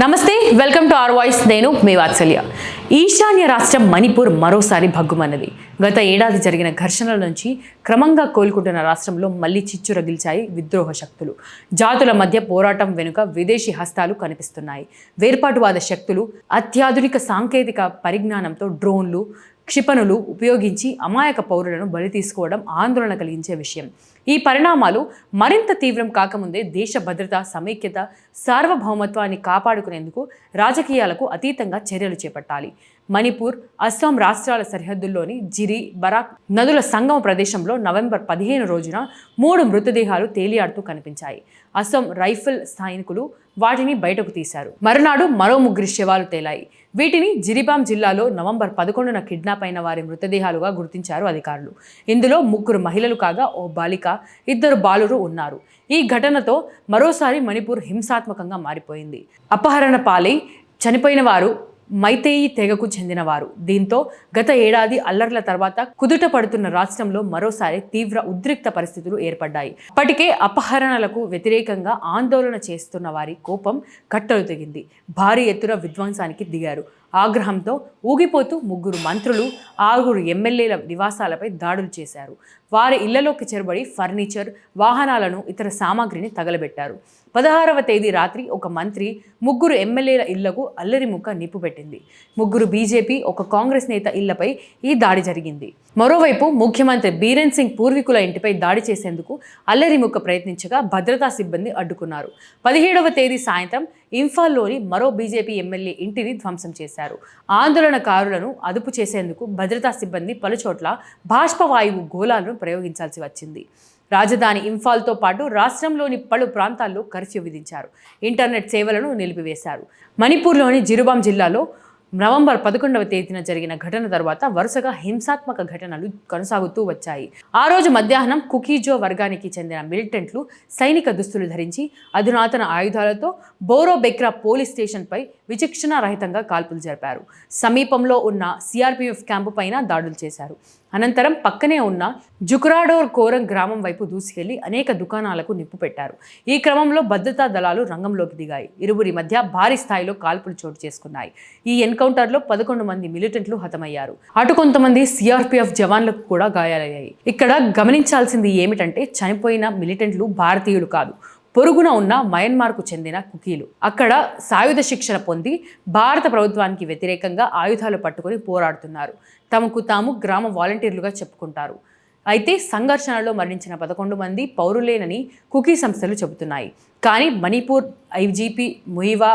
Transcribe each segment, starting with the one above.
నమస్తే welcome to are voice. నేను మీ వాత్సల్య. ఈశాన్య రాష్ట్రం మణిపూర్ మరోసారి భగ్గుమన్నది. గత ఏడాది జరిగిన ఘర్షణల నుంచి క్రమంగా కోలుకుంటున్న రాష్ట్రంలో మళ్ళీ చిచ్చు రగిల్చాయి విద్రోహ శక్తులు. జాతుల మధ్య పోరాటం వెనుక విదేశీ హస్తాలు కనిపిస్తున్నాయి. వేర్పాటువాద శక్తులు అత్యాధునిక సాంకేతిక పరిజ్ఞానంతో డ్రోన్లు క్షిపణులు ఉపయోగించి అమాయక పౌరులను బలి తీసుకోవడం ఆందోళన కలిగించే విషయం. ఈ పరిణామాలు మరింత తీవ్రం కాకముందే దేశ భద్రత సమైక్యత సార్వభౌమత్వాన్ని కాపాడుకునేందుకు రాజకీయాలకు అతీతంగా చర్యలు చేపట్టాలి. మణిపూర్ అస్సాం రాష్ట్రాల సరిహద్దుల్లోని జిరి బరాక్ నదుల సంగమ ప్రదేశంలో నవంబర్ పదిహేను రోజున మూడు మృతదేహాలు తేలియాడుతూ కనిపించాయి. అస్సాం రైఫిల్ సైనికులు వాటిని బయటకు తీశారు. మరునాడు మరో ముగ్గురి శవాలు తేలాయి. వీటిని జిరిబాం జిల్లాలో నవంబర్ పదకొండున కిడ్నాప్ అయిన వారి మృతదేహాలుగా గుర్తించారు అధికారులు. ఇందులో ముగ్గురు మహిళలు కాగా ఓ బాలిక ఇద్దరు బాలురు ఉన్నారు. ఈ ఘటనతో మరోసారి మణిపూర్ హింసాత్మకంగా మారిపోయింది. అపహరణ పాలై చనిపోయిన వారు మైతేయి తెగకు చెందినవారు. దీంతో గత ఏడాది అల్లర్ల తర్వాత కుదుట పడుతున్న రాష్ట్రంలో మరోసారి తీవ్ర ఉద్రిక్త పరిస్థితులు ఏర్పడ్డాయి. అప్పటికే అపహరణలకు వ్యతిరేకంగా ఆందోళన చేస్తున్న వారి కోపం కట్టలు తెగింది. భారీ ఎత్తున విధ్వంసానికి దిగారు. ఆగ్రహంతో ఊగిపోతూ ముగ్గురు మంత్రులు ఆరుగురు ఎమ్మెల్యేల నివాసాలపై దాడులు చేశారు. వారి ఇళ్ళలోకి చెరబడి ఫర్నిచర్ వాహనాలను ఇతర సామాగ్రిని తగలబెట్టారు. పదహారవ తేదీ రాత్రి ఒక మంత్రి ముగ్గురు ఎమ్మెల్యేల ఇళ్ళకు అల్లరి ముక్క నిప్పు పెట్టింది. ముగ్గురు బీజేపీ ఒక కాంగ్రెస్ నేత ఇళ్ళపై ఈ దాడి జరిగింది. మరోవైపు ముఖ్యమంత్రి బీరెన్ సింగ్ పూర్వీకుల ఇంటిపై దాడి చేసేందుకు అల్లరి ముక్క ప్రయత్నించగా భద్రతా సిబ్బంది అడ్డుకున్నారు. పదిహేడవ తేదీ సాయంత్రం ఇంఫాల్లోని మరో బీజేపీ ఎమ్మెల్యే ఇంటిని ధ్వంసం చేశారు. ఆందోళనకారులను అదుపు చేసేందుకు భద్రతా సిబ్బంది పలుచోట్ల బాష్పవాయువు గోళాలను ప్రయోగించాల్సి వచ్చింది. రాజధాని ఇంఫాల్తో పాటు రాష్ట్రంలోని పలు ప్రాంతాల్లో కర్ఫ్యూ విధించారు. ఇంటర్నెట్ సేవలను నిలిపివేశారు. మణిపూర్లోని జిరుబాం జిల్లాలో నవంబర్ పదకొండవ తేదీన జరిగిన ఘటన తర్వాత వరుసగా హింసాత్మక ఘటనలు కొనసాగుతూ వచ్చాయి. ఆ రోజు మధ్యాహ్నం కుకీజో వర్గానికి చెందిన మిలిటెంట్లు సైనిక దుస్తులు ధరించి అధునాతన ఆయుధాలతో బోరో బెక్రా పోలీస్ స్టేషన్పై విచక్షణ రహితంగా కాల్పులు జరిపారు. సమీపంలో ఉన్న సిఆర్పీఎఫ్ క్యాంపు పైన దాడులు చేశారు. అనంతరం పక్కనే ఉన్న జుకురాడోర్ కోరం గ్రామం వైపు దూసుకెళ్ళి అనేక దుకాణాలకు నిప్పు పెట్టారు. ఈ క్రమంలో భద్రతా దళాలు రంగంలోకి దిగాయి. ఇరువురి మధ్య భారీ స్థాయిలో కాల్పులు చోటు చేసుకున్నాయి. ఈ ఎన్కౌంటర్లో పదకొండు మంది మిలిటెంట్లు హతమయ్యారు. అటు కొంతమంది సిఆర్పిఎఫ్ జవాన్లకు కూడా గాయాలయ్యాయి. ఇక్కడ గమనించాల్సింది ఏమిటంటే చనిపోయిన మిలిటెంట్లు భారతీయులు కాదు. పొరుగున ఉన్న మయన్మార్కు చెందిన కుకీలు. అక్కడ సాయుధ శిక్షణ పొంది భారత ప్రభుత్వానికి వ్యతిరేకంగా ఆయుధాలు పట్టుకొని పోరాడుతున్నారు. తమకు తాము గ్రామ వాలంటీర్లుగా చెప్పుకుంటారు. అయితే సంఘర్షణలో మరణించిన పదకొండు మంది పౌరులేనని కుకీ సంస్థలు చెబుతున్నాయి. కానీ మణిపూర్ ఐజీపీ ముయివా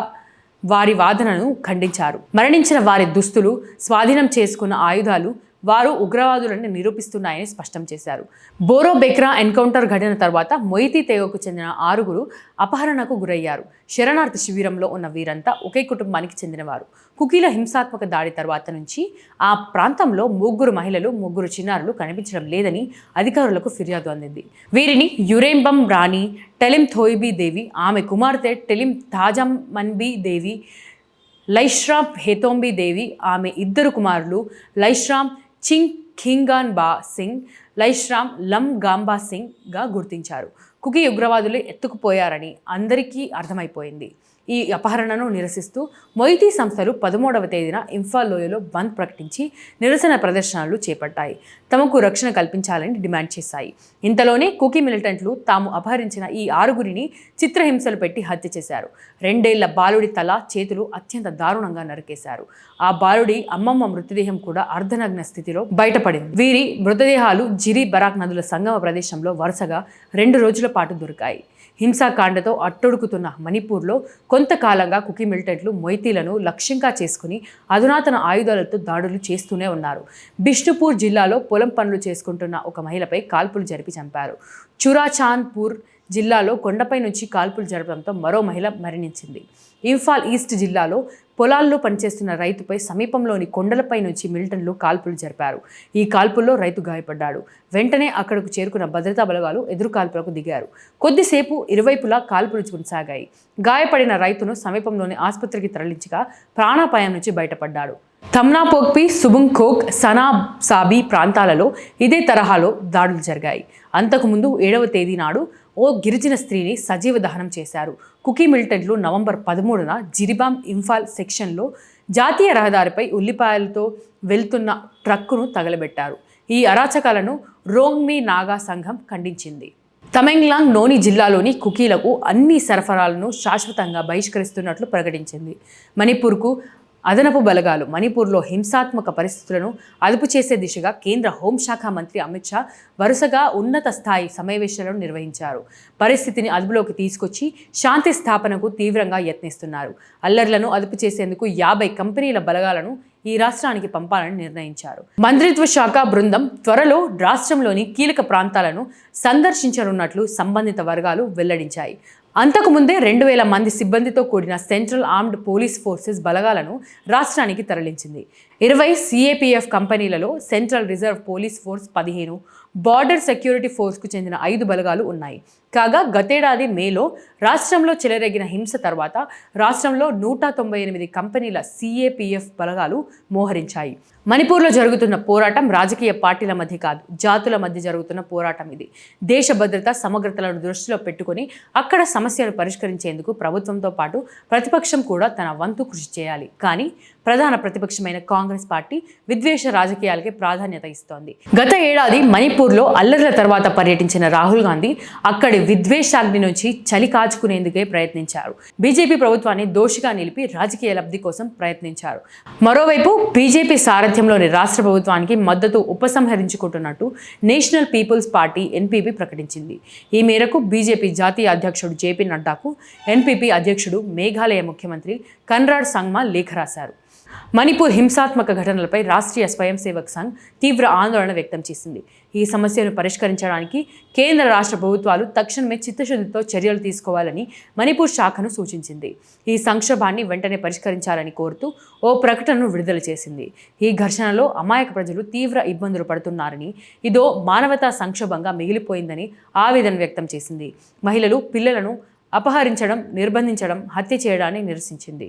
వారి వాదనను ఖండించారు. మరణించిన వారి దుస్తులు స్వాధీనం చేసుకున్న ఆయుధాలు వారు ఉగ్రవాదులని నిరూపిస్తున్నాయని స్పష్టం చేశారు. బోరో బెక్రా ఎన్కౌంటర్ ఘటన తర్వాత మొయితీ తెగకు చెందిన ఆరుగురు అపహరణకు గురయ్యారు. శరణార్థి శిబిరంలో ఉన్న వీరంతా ఒకే కుటుంబానికి చెందినవారు. కుకీల హింసాత్మక దాడి తర్వాత నుంచి ఆ ప్రాంతంలో ముగ్గురు మహిళలు ముగ్గురు చిన్నారులు కనిపించడం లేదని అధికారులకు ఫిర్యాదు అందింది. వీరిని యురేంబం రాణి టెలిం థోయిబీ దేవి ఆమె కుమార్తె టెలిం తాజమన్బీ దేవి లైష్రామ్ హేతోంబి దేవి ఆమె ఇద్దరు కుమారులు లైష్రామ్ చింగ్ ఖింగాన్ బా సింగ్ లైష్రామ్ లమ్ గాంబా సింగ్గా గుర్తించారు. కుకీ ఉగ్రవాదులు ఎత్తుకుపోయారని అందరికీ అర్థమైపోయింది. ఈ అపహరణను నిరసిస్తూ మొయితీ సంస్థలు పదమూడవ తేదీన ఇంఫాల్ లోయలో బంద్ ప్రకటించి నిరసన ప్రదర్శనలు చేపట్టాయి. తమకు రక్షణ కల్పించాలని డిమాండ్ చేశాయి. ఇంతలోనే కుకీ మిలిటెంట్లు తాము అపహరించిన ఈ ఆరుగురిని చిత్రహింసలు పెట్టి హత్య చేశారు. రెండేళ్ళ బాలుడి తల చేతులు అత్యంత దారుణంగా నరికేశారు. ఆ బాలుడి అమ్మమ్మ మృతదేహం కూడా అర్ధనగ్న స్థితిలో బయటపడింది. వీరి మృతదేహాలు జిరి బరాక్ నదుల సంగమ ప్రదేశంలో వరుసగా రెండు రోజుల పాటు దొరికాయి. హింసాకాండతో అట్టొడుకుతున్న మణిపూర్లో కొంతకాలంగా కుకీ మిలిటెంట్లు మొయితీలను లక్ష్యంగా చేసుకుని అధునాతన ఆయుధాలతో దాడులు చేస్తూనే ఉన్నారు. బిష్ణుపూర్ జిల్లాలో పొలం పనులు చేసుకుంటున్న ఒక మహిళపై కాల్పులు జరిపి చంపారు. చురాచాంద్పూర్ జిల్లాలో కొండపై నుంచి కాల్పులు జరపడంతో మరో మహిళ మరణించింది. ఇంఫాల్ ఈస్ట్ జిల్లాలో పొలాల్లో పనిచేస్తున్న రైతుపై సమీపంలోని కొండలపై నుంచి మిలిటన్లు కాల్పులు జరిపారు. ఈ కాల్పుల్లో రైతు గాయపడ్డాడు. వెంటనే అక్కడకు చేరుకున్న భద్రతా బలగాలు ఎదురు కాల్పులకు దిగారు. కొద్దిసేపు ఇరువైపులా కాల్పులు కొనసాగాయి. గాయపడిన రైతును సమీపంలోని ఆసుపత్రికి తరలించగా ప్రాణాపాయం నుంచి బయటపడ్డాడు. తమ్నాపోక్పి సుబుంకోక్ సనా సాబీ ప్రాంతాలలో ఇదే తరహాలో దాడులు జరిగాయి. అంతకుముందు ఏడవ తేదీ నాడు ఓ గిరిజన స్త్రీని సజీవ దహనం చేశారు. కుకీ మిలిటెంట్లు నవంబర్ పదమూడున జిరిబామ్ ఇంఫాల్ సెక్షన్లో జాతీయ రహదారిపై ఉల్లిపాయలతో వెళ్తున్న ట్రక్కును తగలబెట్టారు. ఈ అరాచకాలను రోంగ్మీ నాగా సంఘం ఖండించింది. తమెంగ్లాంగ్ నోని జిల్లాలోని కుకీలకు అన్ని సరఫరాలను శాశ్వతంగా బహిష్కరిస్తున్నట్లు ప్రకటించింది. మణిపూర్కు అదనపు బలగాలు మణిపూర్లో హింసాత్మక పరిస్థితులను అదుపు చేసే దిశగా కేంద్ర హోంశాఖ మంత్రి అమిత్ షా వరుసగా ఉన్నత స్థాయి సమావేశాలను నిర్వహించారు. పరిస్థితిని అదుపులోకి తీసుకొచ్చి శాంతి స్థాపనకు తీవ్రంగా యత్నిస్తున్నారు. అల్లర్లను అదుపు చేసేందుకు యాభై కంపెనీల బలగాలను ఈ రాష్ట్రానికి పంపాలని నిర్ణయించారు. మంత్రిత్వ శాఖ బృందం త్వరలో రాష్ట్రంలోని కీలక ప్రాంతాలను సందర్శించనున్నట్లు సంబంధిత వర్గాలు వెల్లడించాయి. అంతకుముందే రెండు వేల మంది సిబ్బందితో కూడిన సెంట్రల్ ఆర్మ్డ్ పోలీస్ ఫోర్సెస్ బలగాలను రాష్ట్రానికి తరలించింది. ఇరవై సిఏపిఎఫ్ కంపెనీలలో సెంట్రల్ రిజర్వ్ పోలీస్ ఫోర్స్ పదిహేను బార్డర్ సెక్యూరిటీ ఫోర్స్కు చెందిన ఐదు బలగాలు ఉన్నాయి. కాగా గతేడాది మేలో రాష్ట్రంలో చెలరేగిన హింస తర్వాత రాష్ట్రంలో నూట తొంభై ఎనిమిది కంపెనీల సిఏపిఎఫ్ బలగాలు మోహరించాయి. మణిపూర్లో జరుగుతున్న పోరాటం రాజకీయ పార్టీల మధ్య కాదు జాతుల మధ్య జరుగుతున్న పోరాటం ఇది. దేశ భద్రత సమగ్రతలను దృష్టిలో పెట్టుకొని అక్కడ సమస్యలు పరిష్కరించేందుకు ప్రభుత్వంతో పాటు ప్రతిపక్షం కూడా తన వంతు కృషి చేయాలి. కానీ ప్రధాన ప్రతిపక్షమైన కాంగ్రెస్ పార్టీ విద్వేష రాజకీయాలకే ప్రాధాన్యత ఇస్తోంది. గత ఏడాది మణిపూర్లో అల్లర్ల తర్వాత పర్యటించిన రాహుల్ గాంధీ అక్కడి విద్వేషాగ్ని నుంచి చలి కాచుకునేందుకే ప్రయత్నించారు. బీజేపీ ప్రభుత్వాన్ని దోషిగా నిలిపి రాజకీయ లబ్ధి కోసం ప్రయత్నించారు. మరోవైపు బీజేపీ సారథ్యంలోని రాష్ట్ర ప్రభుత్వానికి మద్దతు ఉపసంహరించుకుంటున్నట్టు నేషనల్ పీపుల్స్ పార్టీ ఎన్పీపీ ప్రకటించింది. ఈ మేరకు బీజేపీ జాతీయ అధ్యక్షుడు జేపీ నడ్డాకు ఎన్పీపీ అధ్యక్షుడు మేఘాలయ ముఖ్యమంత్రి కన్రాడ్ సంగ్మా లేఖ రాశారు. మణిపూర్ హింసాత్మక ఘటనలపై రాష్ట్రీయ స్వయం సేవక్ సంఘ్ తీవ్ర ఆందోళన వ్యక్తం చేసింది. ఈ సమస్యను పరిష్కరించడానికి కేంద్ర రాష్ట్ర ప్రభుత్వాలు తక్షణమే చిత్తశుద్ధితో చర్యలు తీసుకోవాలని మణిపూర్ శాఖను సూచించింది. ఈ సంక్షోభాన్ని వెంటనే పరిష్కరించాలని కోరుతూ ఓ ప్రకటనను విడుదల చేసింది. ఈ ఘర్షణలో అమాయక ప్రజలు తీవ్ర ఇబ్బందులు పడుతున్నారని ఇదో మానవతా సంక్షోభంగా మిగిలిపోయిందని ఆవేదన వ్యక్తం చేసింది. మహిళలు పిల్లలను అపహరించడం నిర్బంధించడం హత్య చేయడాన్ని నిరసించింది.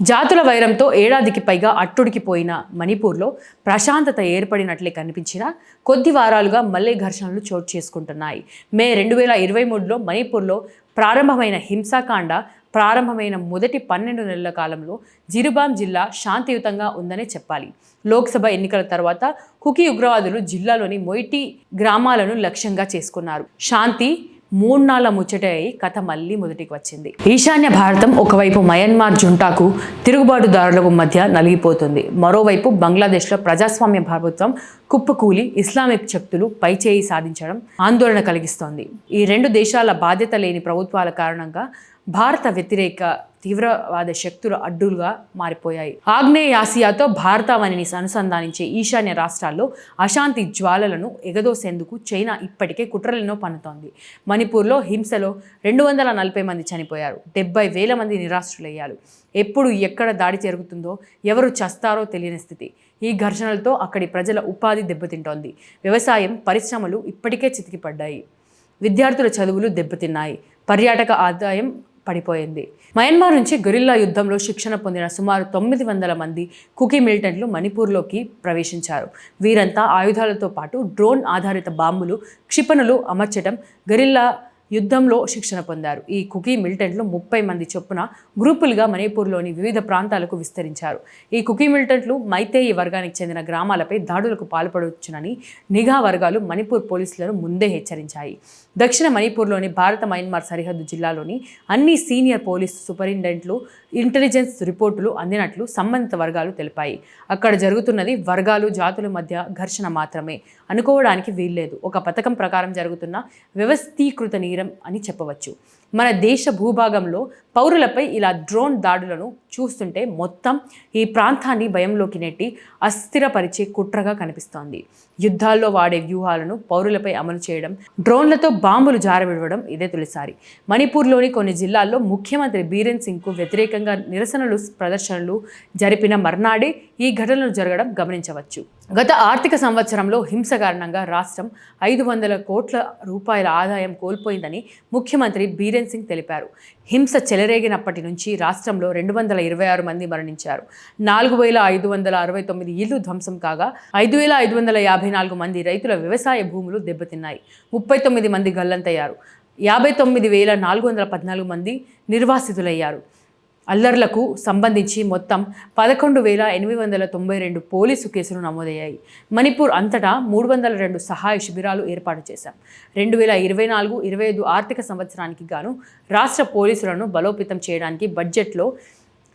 జాతుల వైరంతో ఏడాదికి పైగా అట్టుడికిపోయిన మణిపూర్లో ప్రశాంతత ఏర్పడినట్లే కనిపించినా కొద్ది వారాలుగా మళ్ళీ ఘర్షణలు చోటు చేసుకుంటున్నాయి. మే రెండు వేల ఇరవై మూడులో మణిపూర్లో ప్రారంభమైన హింసాకాండ ప్రారంభమైన మొదటి పన్నెండు నెలల కాలంలో జిరుబాం జిల్లా శాంతియుతంగా ఉందనే చెప్పాలి. లోక్సభ ఎన్నికల తర్వాత కుకీ ఉగ్రవాదులు జిల్లాలోని మొయిటి గ్రామాలను లక్ష్యంగా చేసుకున్నారు. శాంతి మూడు నాళ్ళ ముచ్చట అయి కథ మళ్ళీ మొదటికి వచ్చింది. ఈశాన్య భారతం ఒకవైపు మయన్మార్ జుంటాకు తిరుగుబాటుదారులకు మధ్య నలిగిపోతుంది. మరోవైపు బంగ్లాదేశ్లో ప్రజాస్వామ్య ప్రభుత్వం కుప్పకూలి ఇస్లామిక్ శక్తులు పైచేయి సాధించడం ఆందోళన కలిగిస్తోంది. ఈ రెండు దేశాల బాధ్యత లేని ప్రభుత్వాల కారణంగా భారత వ్యతిరేక తీవ్రవాద శక్తులు అడ్డులుగా మారిపోయాయి. ఆగ్నేయాసియాతో భారతావనిని అనుసంధానించే ఈశాన్య రాష్ట్రాల్లో అశాంతి జ్వాలలను ఎగదోసేందుకు చైనా ఇప్పటికే కుట్రలను పన్నుతోంది. మణిపూర్లో హింసలో రెండు వందల నలభై మంది చనిపోయారు. డెబ్బై వేల మంది నిరాశ్రులయ్యారు. ఎప్పుడు ఎక్కడ దాడి జరుగుతుందో ఎవరు చస్తారో తెలియని స్థితి. ఈ ఘర్షణలతో అక్కడి ప్రజల ఉపాధి దెబ్బతింటోంది. వ్యవసాయం పరిశ్రమలు ఇప్పటికే చితికిపడ్డాయి. విద్యార్థుల చదువులు దెబ్బతిన్నాయి. పర్యాటక ఆదాయం పడిపోయింది. మయన్మార్ నుంచి గొరిల్లా యుద్ధంలో శిక్షణ పొందిన సుమారు తొమ్మిది వందల మంది కుకీ మిలిటెంట్లు మణిపూర్లోకి ప్రవేశించారు. వీరంతా ఆయుధాలతో పాటు డ్రోన్ ఆధారిత బాంబులు క్షిపణులు అమర్చడం గొరిల్లా యుద్ధంలో శిక్షణ పొందారు. ఈ కుకీ మిలిటెంట్లు ముప్పై మంది చొప్పున గ్రూపులుగా మణిపూర్లోని వివిధ ప్రాంతాలకు విస్తరించారు. ఈ కుకీ మిలిటెంట్లు మైతేయి వర్గానికి చెందిన గ్రామాలపై దాడులకు పాల్పడవచ్చునని నిఘా వర్గాలు మణిపూర్ పోలీసులను ముందే హెచ్చరించాయి. దక్షిణ మణిపూర్లోని భారత మయన్మార్ సరిహద్దు జిల్లాలోని అన్ని సీనియర్ పోలీసు సూపరింటెండెంట్లు ఇంటెలిజెన్స్ రిపోర్టులు అందినట్లు సంబంధిత వర్గాలు తెలిపాయి. అక్కడ జరుగుతున్నది వర్గాలు జాతుల మధ్య ఘర్షణ మాత్రమే. అనుకోవడానికి వీల్లేదు. ఒక పథకం ప్రకారం జరుగుతున్న వ్యవస్థీకృత నేరం అని చెప్పవచ్చు. మన దేశ భూభాగంలో పౌరులపై ఇలా డ్రోన్ దాడులను చూస్తుంటే మొత్తం ఈ ప్రాంతాన్ని భయంలోకి నెట్టి అస్థిరపరిచే కుట్రగా కనిపిస్తోంది. యుద్ధాల్లో వాడే వ్యూహాలను పౌరులపై అమలు చేయడం డ్రోన్లతో బాంబులు జారవిడవడం ఇదే తొలిసారి. మణిపూర్లోని కొన్ని జిల్లాల్లో ముఖ్యమంత్రి బీరెన్ సింగ్కు వ్యతిరేకంగా నిరసనలు ప్రదర్శనలు జరిపిన మర్నాడే ఈ ఘటనలు జరగడం గమనించవచ్చు. గత ఆర్థిక సంవత్సరంలో హింస కారణంగా రాష్ట్రం ఐదు వందల కోట్ల రూపాయల ఆదాయం కోల్పోయిందని ముఖ్యమంత్రి బీరెన్ సింగ్ తెలిపారు. హింస చెలరేగినప్పటి నుంచి రాష్ట్రంలో రెండు వందల ఇరవై ఆరు మంది మరణించారు. నాలుగు వేల ఐదు వందల అరవై తొమ్మిది ఇళ్ళు ధ్వంసం కాగా ఐదు వేల ఐదు వందల యాభై నాలుగు మంది రైతుల వ్యవసాయ భూములు దెబ్బతిన్నాయి. ముప్పై తొమ్మిది మంది గల్లంతయ్యారు. యాభై తొమ్మిది వేల నాలుగు వందల పద్నాలుగు మంది నిర్వాసితులయ్యారు. అల్లర్లకు సంబంధించి మొత్తం పదకొండు వేల ఎనిమిది వందల తొంభై రెండు పోలీసు కేసులు నమోదయ్యాయి. మణిపూర్ అంతటా మూడు వందల రెండు సహాయ శిబిరాలు ఏర్పాటు చేశాం. రెండు వేల ఇరవై నాలుగు ఇరవై ఐదు ఆర్థిక సంవత్సరానికి గాను రాష్ట్ర పోలీసులను బలోపేతం చేయడానికి బడ్జెట్లో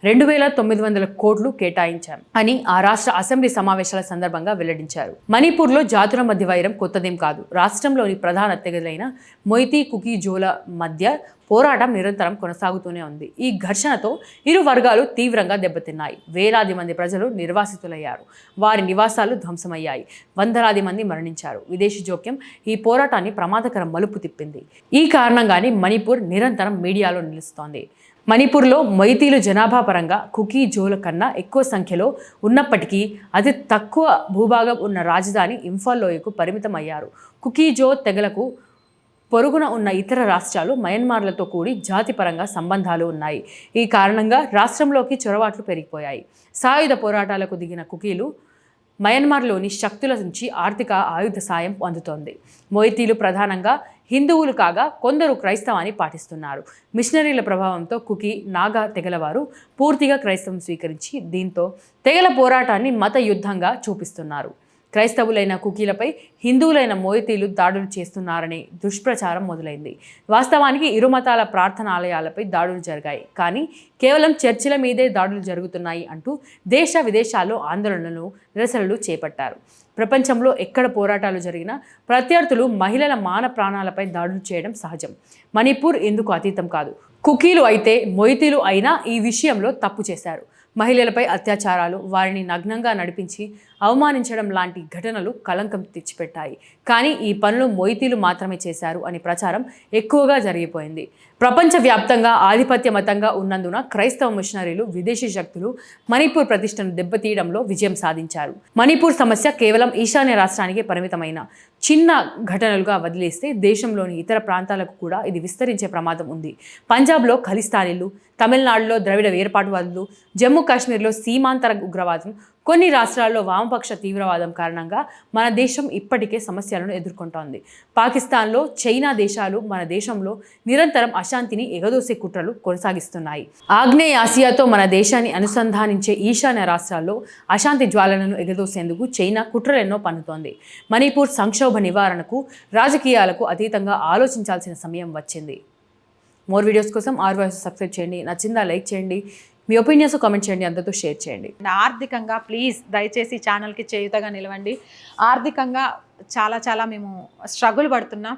రెండు వేల తొమ్మిది వందల కోట్లు కేటాయించాం అని ఆ రాష్ట్ర అసెంబ్లీ సమావేశాల సందర్భంగా వెల్లడించారు. మణిపూర్లో జాతుల మధ్య వైరం కొత్తదేం కాదు. రాష్ట్రంలోని ప్రధాన తెగలైన మొయితీ కుకీ జోల మధ్య పోరాటం నిరంతరం కొనసాగుతూనే ఉంది. ఈ ఘర్షణతో ఇరు వర్గాలు తీవ్రంగా దెబ్బతిన్నాయి. వేలాది మంది ప్రజలు నిర్వాసితులయ్యారు. వారి నివాసాలు ధ్వంసమయ్యాయి. వందలాది మంది మరణించారు. విదేశీ జోక్యం ఈ పోరాటాన్ని ప్రమాదకర మలుపు తిప్పింది. ఈ కారణంగానే మణిపూర్ నిరంతరం మీడియాలో నిలుస్తోంది. మణిపూర్లో మైతీలు జనాభా పరంగా కుకీ జోల కన్నా ఎక్కువ సంఖ్యలో ఉన్నప్పటికీ అతి తక్కువ భూభాగం ఉన్న రాజధాని ఇంఫాల్ లోయకు పరిమితమయ్యారు. కుకీ జో తెగలకు పొరుగున ఉన్న ఇతర రాష్ట్రాలు మయన్మార్లతో కూడి జాతిపరంగా సంబంధాలు ఉన్నాయి. ఈ కారణంగా రాష్ట్రంలోకి చొరబాట్లు పెరిగిపోయాయి. సాయుధ పోరాటాలకు దిగిన కుకీలు మయన్మార్లోని శక్తుల నుంచి ఆర్థిక ఆయుధ సాయం అందుతోంది. మొయితీలు ప్రధానంగా హిందువులు కాగా కొందరు క్రైస్తవాన్ని పాటిస్తున్నారు. మిషనరీల ప్రభావంతో కుకీ నాగా తెగలవారు పూర్తిగా క్రైస్తవం స్వీకరించి దీంతో తెగల పోరాటాన్ని మత యుద్ధంగా చూపిస్తున్నారు. క్రైస్తవులైన కుకీలపై హిందువులైన మోయతీలు దాడులు చేస్తున్నారనే దుష్ప్రచారం మొదలైంది. వాస్తవానికి ఇరు మతాల ప్రార్థనాలయాలపై దాడులు జరిగాయి. కానీ కేవలం చర్చిల మీదే దాడులు జరుగుతున్నాయి అంటూ దేశ విదేశాల్లో ఆందోళనలు నిరసనలు చేపట్టారు. ప్రపంచంలో ఎక్కడ పోరాటాలు జరిగినా ప్రత్యర్థులు మహిళల మాన ప్రాణాలపై దాడులు చేయడం సహజం. మణిపూర్ ఎందుకు అతీతం కాదు? కుకీలు అయితే మొయితీలు అయినా ఈ విషయంలో తప్పు చేశారు. మహిళలపై అత్యాచారాలు వారిని నగ్నంగా నడిపించి అవమానించడం లాంటి ఘటనలు కలంకం తెచ్చిపెట్టాయి. కానీ ఈ పనులు మొయితీలు మాత్రమే చేశారు అనే ప్రచారం ఎక్కువగా జరిగిపోయింది. ప్రపంచవ్యాప్తంగా ఆధిపత్య మతంగా ఉన్నందున క్రైస్తవ మిషనరీలు విదేశీ శక్తులు మణిపూర్ ప్రతిష్టను దెబ్బతీయడంలో విజయం సాధించారు. మణిపూర్ సమస్య కేవలం ఈశాన్య రాష్ట్రానికే పరిమితమైన చిన్న ఘటనలుగా వదిలేస్తే దేశంలోని ఇతర ప్రాంతాలకు కూడా ఇది విస్తరించే ప్రమాదం ఉంది. పంజాబ్లో ఖలిస్తానీలు తమిళనాడులో ద్రవిడ వేర్పాటువాదులు జమ్మూ కాశ్మీర్లో సీమాంతర ఉగ్రవాదం కొన్ని రాష్ట్రాల్లో వామపక్ష తీవ్రవాదం కారణంగా మన దేశం ఇప్పటికే సమస్యలను ఎదుర్కొంటోంది. పాకిస్తాన్లో చైనా దేశాలు మన దేశంలో నిరంతరం అశాంతిని ఎగదోసే కుట్రలు కొనసాగిస్తున్నాయి. ఆగ్నేయ ఆసియాతో మన దేశాన్ని అనుసంధానించే ఈశాన్య రాష్ట్రాల్లో అశాంతి జ్వాలలను ఎగదోసేందుకు చైనా కుట్రలెన్నో పన్నుతోంది. మణిపూర్ సంక్షోభ నివారణకు రాజకీయాలకు అతీతంగా ఆలోచించాల్సిన సమయం వచ్చింది. మోర్ వీడియోస్ కోసం ఆరు వయసు సబ్స్క్రైబ్ చేయండి. నచ్చిందా లైక్ చేయండి. మీ ఒపీనియన్స్ కామెంట్ చేయండి అందరితో షేర్ చేయండి. ఆర్థికంగా ప్లీజ్ దయచేసి ఛానల్కి చేయుతగా నిలవండి. ఆర్థికంగా చాలా చాలా మేము స్ట్రగుల్ పడుతున్నాం.